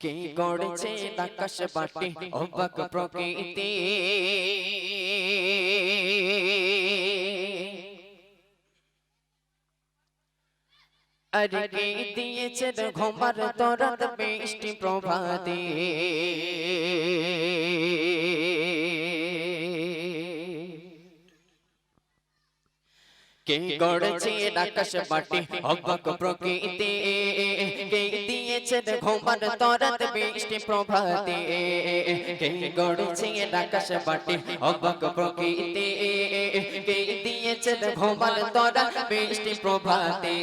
কে গড়েছে আকাশ বাটি অবাক প্রকৃতি আরে কে দিয়েছে ঘুমার তরত বৃষ্টি প্রভাতে কে গড়েছে আকাশ মাটি অবাক প্রকৃতি দিয়েছে ঘুমার তরাত বৃষ্টি প্রভাতে। কে গড়েছে আকাশ বাটে, অবাক প্রকৃতি। কে দিয়েছেন ঘুমার তরাত বৃষ্টি প্রভাতে।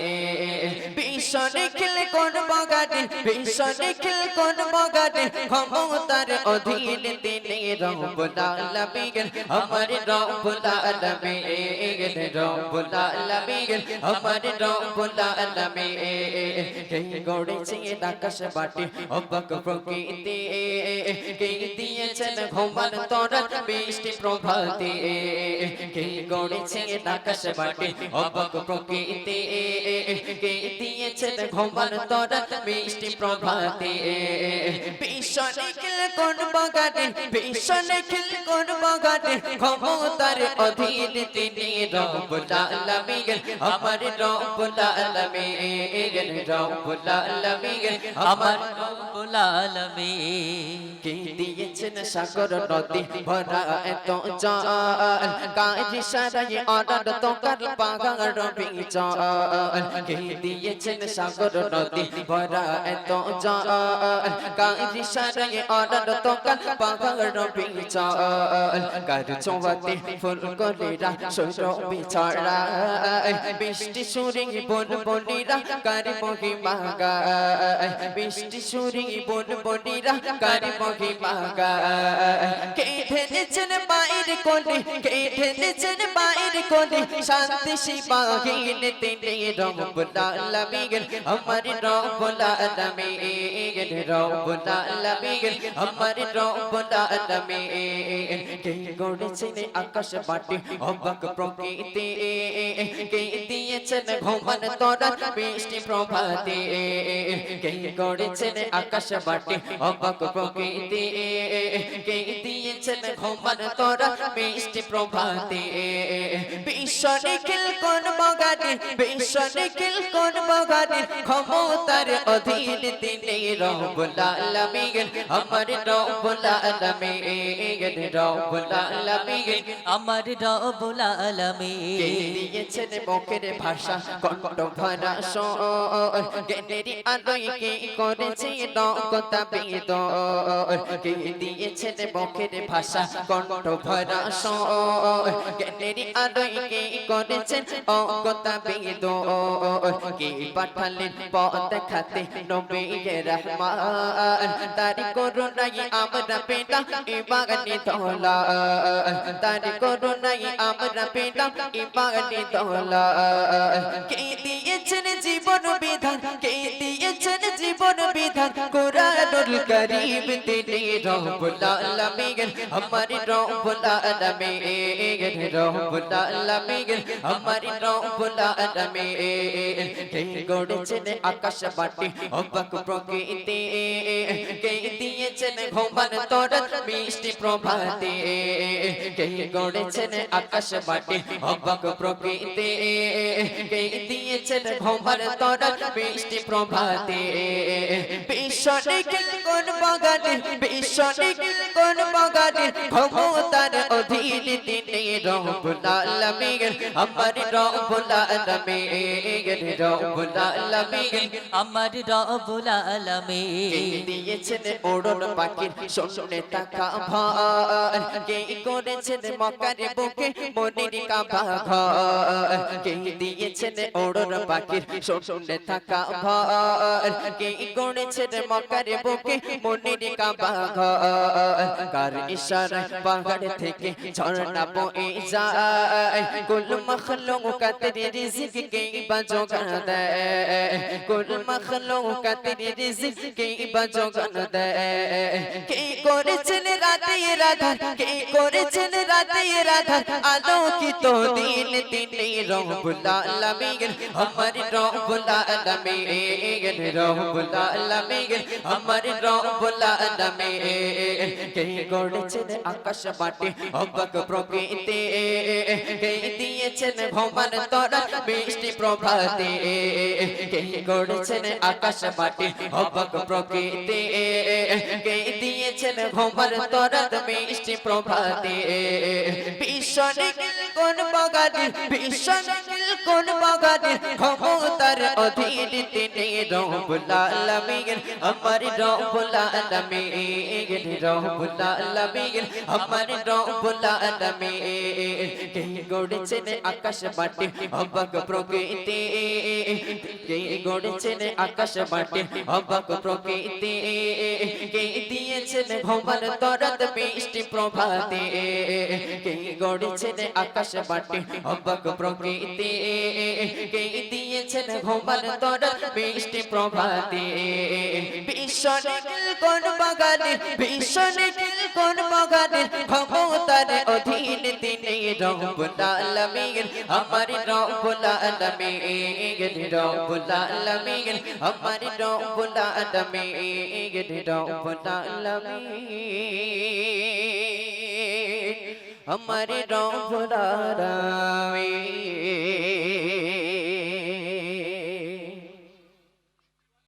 নিখিল কোন বগাটে বিশ্ব নিখিল কোন বগাটে ক্ষমতার অধীন তিনি রব্বুল আলামিন, আমার রব্বুল আলামিন রব্বুল আলামিন, আমার রব্বুল আলামিন। কে গড়েছে আকাশ বাটি? অবাক প্রকৃতি। কে দিয়েছেন ঘুমান তরত বৃষ্টি প্রভাতে। কে গড়েছে আকাশ বাটি? অবাক প্রকৃতি। কে দিয়েছেন ঘুমান তরত বৃষ্টি প্রভাতে। বিশ্ব নিখিল কোন বগাটে বিশ্ব নিখিল কোন বগাটে ক্ষমতার অধীন তিনি রব্বুল আলামিন আমার রব্বুল আলামিন রব্বুল আলামিন আমার রব্বুল আলামিন কে দিয়েছেন সাগর নদী, ভরা এত জল কারি সারাই অনার তোকার পাগার বিচল কে দিয়েছেন সাগর নদী ভরা এত জল। কারি সারাই অনার তোকার পাগার বিচল। কার চোয়াতে ফুল কলিরা সৈর বিছড়া বৃষ্টি সুরি বন বনিরা কার মহিমা গায় বৃষ্টি সুরি বন বনিরা কার মহিমা গায় কে ঠেলেছেন মায়ের কোলে? কে ঠেলেছেন মায়ের কোলে? শান্তি শিবাহীন তিনি রব্বুল আলামিন আমার রব্বুল আলামিন রব্বুল আলামিন আমার রব্বুল আলামিন কে গড়েছেন আকাশ মাটি অবাক প্রকৃতি কে দিয়েছেন ঘুমান তরত বৃষ্টি প্রভাতে কে গড়েছেন আকাশ মাটি অবাক প্রকৃতি কে দিয়েছেন ঘুমান তরত বৃষ্টি প্রভাতে বিশ্ব কোন বগাতে বিশ্ব কোন বগাতে, ক্ষমতার অধীন তিনি রব্বুল আমার রব্বুল আলামিন আমার রব্বুল আলামিন। ভাষা, কণ্ঠ ভরা স্বর? জ্ঞানেরই আলোয় কে করেছে নকতা বেদ কে দিয়েছেন মুখের ভাষা, কণ্ঠ ভরা স্বর? জ্ঞানেরই আলোয় কে করেছেন অকতা বেদ কে পাঠালেন পথ দেখাতে নবী রহমান। তার করুণাই আমরা পেলাম ইবাগনি তোলা তার করুণাই আমরা পেলাম ইবাগনি তোলা কে দিয়েছেন জীবন বিধান, কে করিম তিনি রব্বুল আলামিন আমার রব্বুল আলামিন রব্বুল আলামিন আমার রব্বুল গড়েছেন আকাশ মাটি অবাক প্রকৃতি কে দিয়েছেন ঘুমান তরত মিষ্টি প্রভাতে কে গড়েছেন আকাশ মাটি অবাক প্রকৃতি কে দিয়েছেন ঘুমান তরত মিষ্টি প্রভাতে বিশ্ব কোন বাগানে বিশ্ব নিখিল কোন বাগানে ক্ষমতার অধীন তিনি রব্বুল আলামিন আমার রব্বুল আলামিন রব্বুল আলামিন আমার রব্বুল আলামিন দিয়েছেন ওড়ন পাখির শোনে টাকা ভার কে করেছেন মকার বুকে মনির কাবা ঘর কে দিয়েছেন ওড়ন পাখির শোনে টাকা ভার কে করেছেন মকার বুকে মনির কাবা কার ইশারায় পাহাড় থেকে ঝর্ণা বয়ে যায় কুল মখলুকাতের রিজিক কে বাজোগান দেয় কুল মখলুকাতের রিজিক কে বাজোগান দেয় কে করেছেন রাতের আধার কে করেছেন রাতের আধার আলোকিত দিন তিনি রব্বুল আলামিন আমার রব্বুল আলামিন রব্বুল আলামিন আমার রব্বুল আলামিন কে গড়েছেন আকাশ মাটি? অবাক প্রকৃতি। কে দিয়েছেন ভ্রমণ তরা? বৃষ্টি প্রভাতে। কে গড়েছেন আকাশ মাটি? অবাক প্রকৃতি। দিয়েছেন ভ্রমণ তরা? বৃষ্টি প্রভাতে। বিশ্ব কোন বাগানে বিশ্ব কোন বাগানে ক্ষমতার অধীন তিনি রব্বুল আলামিন। আমার রব্বুল আলামিন রব্বুল আলামিন, আমার রব্বুল আলামিন। কে গড়েছেন আকাশ মাটি, অবাক প্রকৃতি। কে গড়েছেন আকাশ মাটি, অবাক প্রকৃতি। কে দিয়েছেন ভ্রমণ তরত বৃষ্টি প্রভাতে। কে গড়েছেন আকাশ মাটি, অবাক প্রকৃতি। কে দিয়েছেন ভ্রমণ তরত বৃষ্টি প্রভাতে? নিখিল কোন বাগানে নিখিল কোন বাগানে ক্ষমতার অধীন তিনি রব্বুল আলামিন আমার রব্বুল আলামিন রব্বুল আলামিন আমার রব্বুল আলামিন রব্বুল আলামিন আমার রব্বুল আলামিন